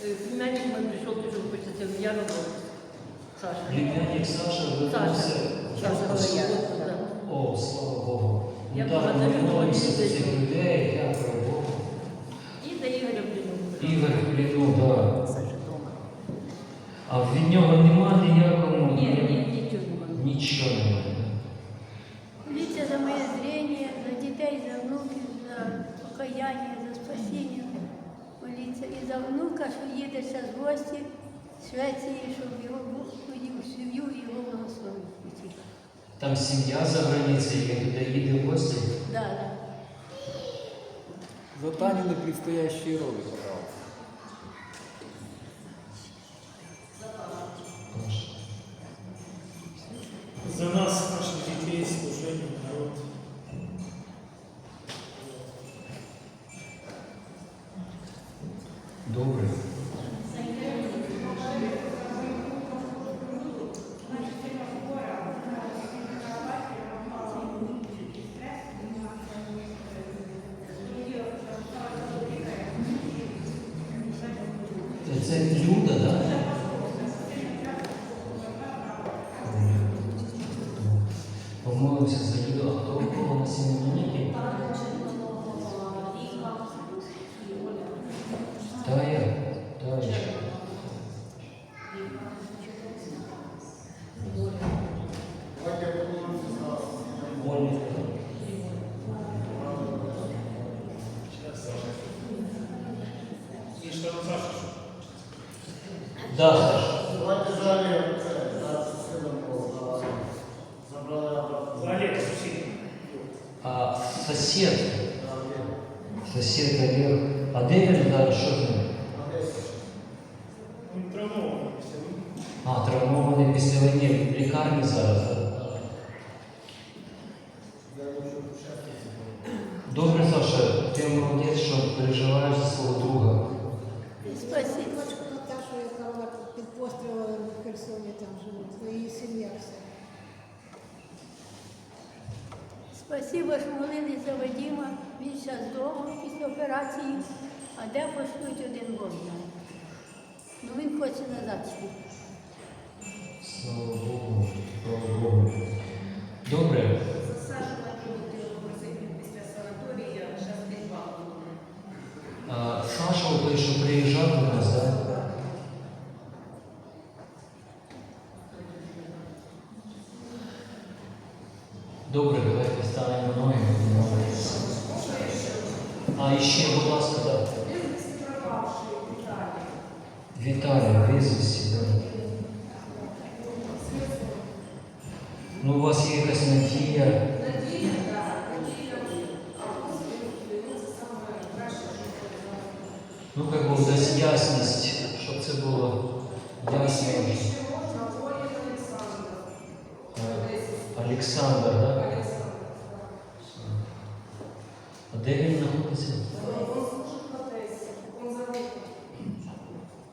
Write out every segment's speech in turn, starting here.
Племянник мій прийшов, дуже хочеться в Ярослав. Саша. Племянник Саша Саша. вернувся. Саша да. О, слава Богу. Я Ну так, ми молимося за цих людей, дякую Богу. І за Ігоря Бліну. Ігор Хліну, да. Саша дома. А від нього нема ніякому. Ні, ні, нічого немає. Нічого немає. Моліться за моє зрення, за дітей, за внуків, за покаяння, за спасіння. За внука, що їде з гості з Швеції, щоб його сім'ю і його благословив. Там сім'я за границею, він туди їде в гості. Да, да. За Танины предстоящие роды, Добре. Це Люда, так? Тая, Тая. Ольга. И что там Саша? Да, Саша. Давайте залі це за сином забрали За Олега, сусід. А сосед, сосед Олег, а де він зараз, що з ним? Він травмований. після війни. А, травмований після війни в лікарні зараз, так? Добре, Саша, ти молодець, що переживаєш за свого друга. Спасибо. Наташу, яка під пострілами в Херсоні там живуть, її сім'я вся. Спасибо, що молились за Вадима. Він зараз вдома після операції, а де пошлють один знає. Ну він хоче назад йти. Слава Богу, слава Богу. Добре. А, Саша, той, що приїжджав до нас, так? Добре, давайте станемо ноги. будемо молитися. А і ще, будь ласка, так. Віталій, визвісті, так. Ну, у вас є якась надія. Ну, хай Бог дасть ясність, щоб це було ясно. Е, Олександр, так? А де він знаходиться?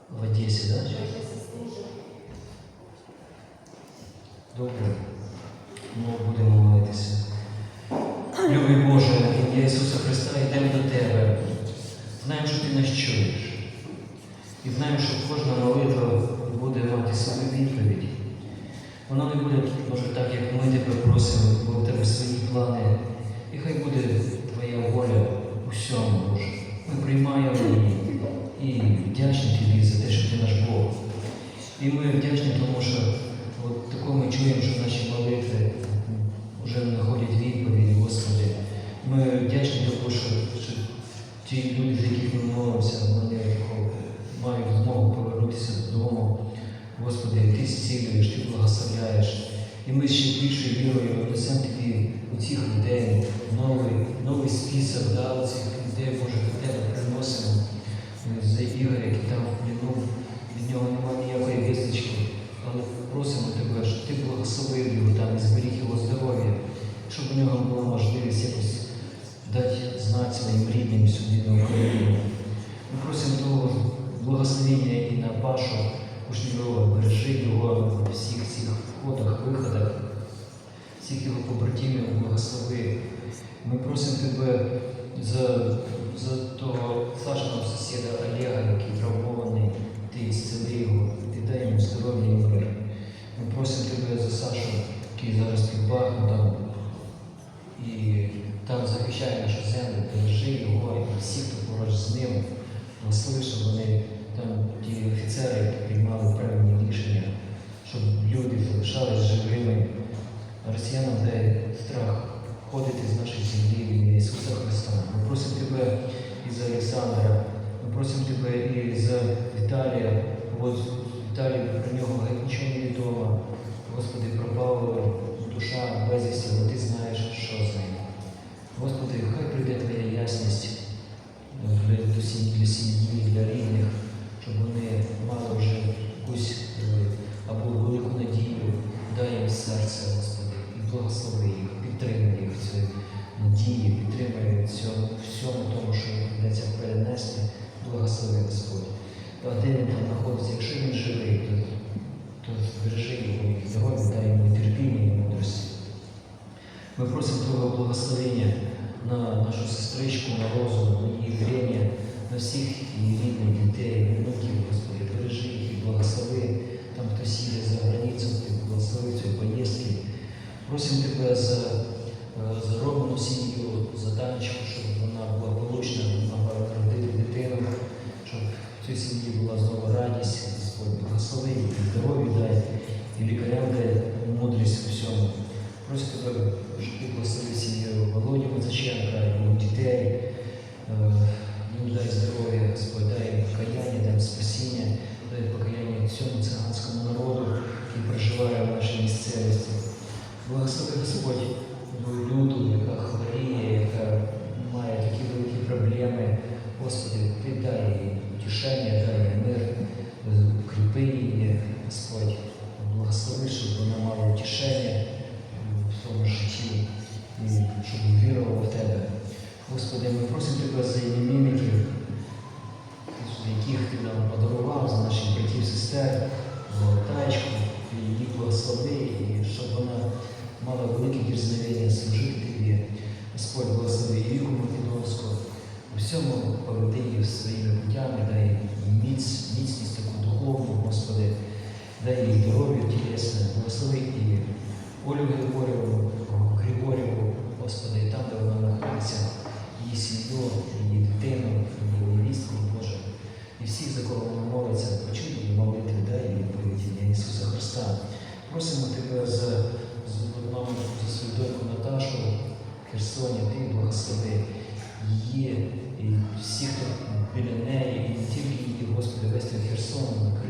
В Одесі, так? Добре. Ну, будемо молитися. Любий Боже, ім'я Ісуса Христа йдемо до Тебе. Знаємо, що Ти нас чуєш. І знаємо, що кожна молитва буде мати свою відповідь. Вона не буде, може, так, як ми тебе просимо, бо в тебе свої плани. І хай буде Твоя воля у всьому, Боже. Ми приймаємо її і вдячні Тобі за те, що Ти наш Бог. І ми вдячні тому, що от тако ми чуємо, що наші молитви вже знаходять відповіді, Господи. Ми вдячні тому, що, що ті люди, за яких ми молимося, вони мають змогу повернутися додому. Господи, Ти зцілюєш, Ти благословляєш. І ми ще більшою вірою несемо Тобі у цих людей новий, новий список да, цих людей, Боже, до Тебе приносимо. Ми За Ігоря, який там в плену, від нього немає ніякої вісточки. Але просимо Тебе, щоб Ти благословив його там і зберіг його здоров'я, щоб у нього була можливість якось дати знати своїм рідним сюди на Україну. Ми просимо того благословення і на Пашу Кушнірова, бережи його на всіх цих входах, виходах, всіх його побратимів, благослови. Ми просимо тебе за, за того Сашиного сусіда Олега, який травмований. бережи його і всіх, хто поруч з ним. Благослови, щоб вони там ті офіцери які приймали правильні рішення, щоб люди залишались живими. А Росіянам дай страх ходити з нашої землі в ім'я Ісуса Христа. Ми просимо Тебе і за Олександра, ми просимо Тебе і за Віталія. От Віталій про нього нічого не відомо. Господи, пропала душа безвісті, але ти знаєш, що з ним. Господи, хай прийде Твоя ясність для, для сім'ї, для А де він там знаходиться, якщо він живий, то, то збережи його здоров'я, дай йому терпіння і мудрості. Ми просимо Твого благословення на нашу сестричку, на розум, на її зрення, на всіх її рідних дітей, внуків, Господи, бережи їх і благослови. Там хтось їде за границю, ти благослови цієї поїздки. Просимо Тебе за, е, за роблену сім'ю, за Танечку, щоб вона була получна, могла родити дитину, щоб в цій сім'ї була знову радість, Господь, благослови здоров'я дай, і лікарям дай мудрість у всьому. Просимо тебе, щоб ти благословив сім'ю Володі Мазаченка, його дітей. Е, Їм дай здоров'я, Господь, дай покаяння, дай спасіння, дай покаяння всьому циганському народу, який проживає в нашій місцевості. Благослови Господь люду, яка хворіє, яка має такі великі проблеми. Господи, ти дай їй утішення, дай їй мир, е, укріпи її, Господь. Благослови,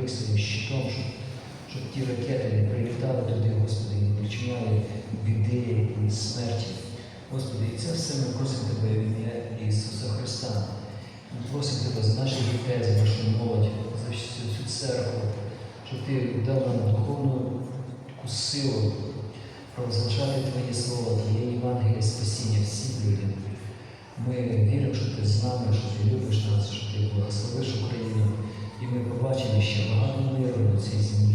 своїм щитом, щоб щоб ті ракети не прилітали туди, Господи, і не причиняли біди і смерті. Господи, і це все ми просимо Тебе в ім'я Ісуса Христа. Ми просимо Тебе за наших дітей, за нашу молодь, за всю цю церкву, щоб Ти дав нам духовну таку силу провозглашати Твоє Слово, Твоє Євангеліє спасіння всім людям. Ми віримо, що Ти з нами, що Ти любиш нас, що Ти благословиш Україну. І ми побачили що багато миру на цій землі.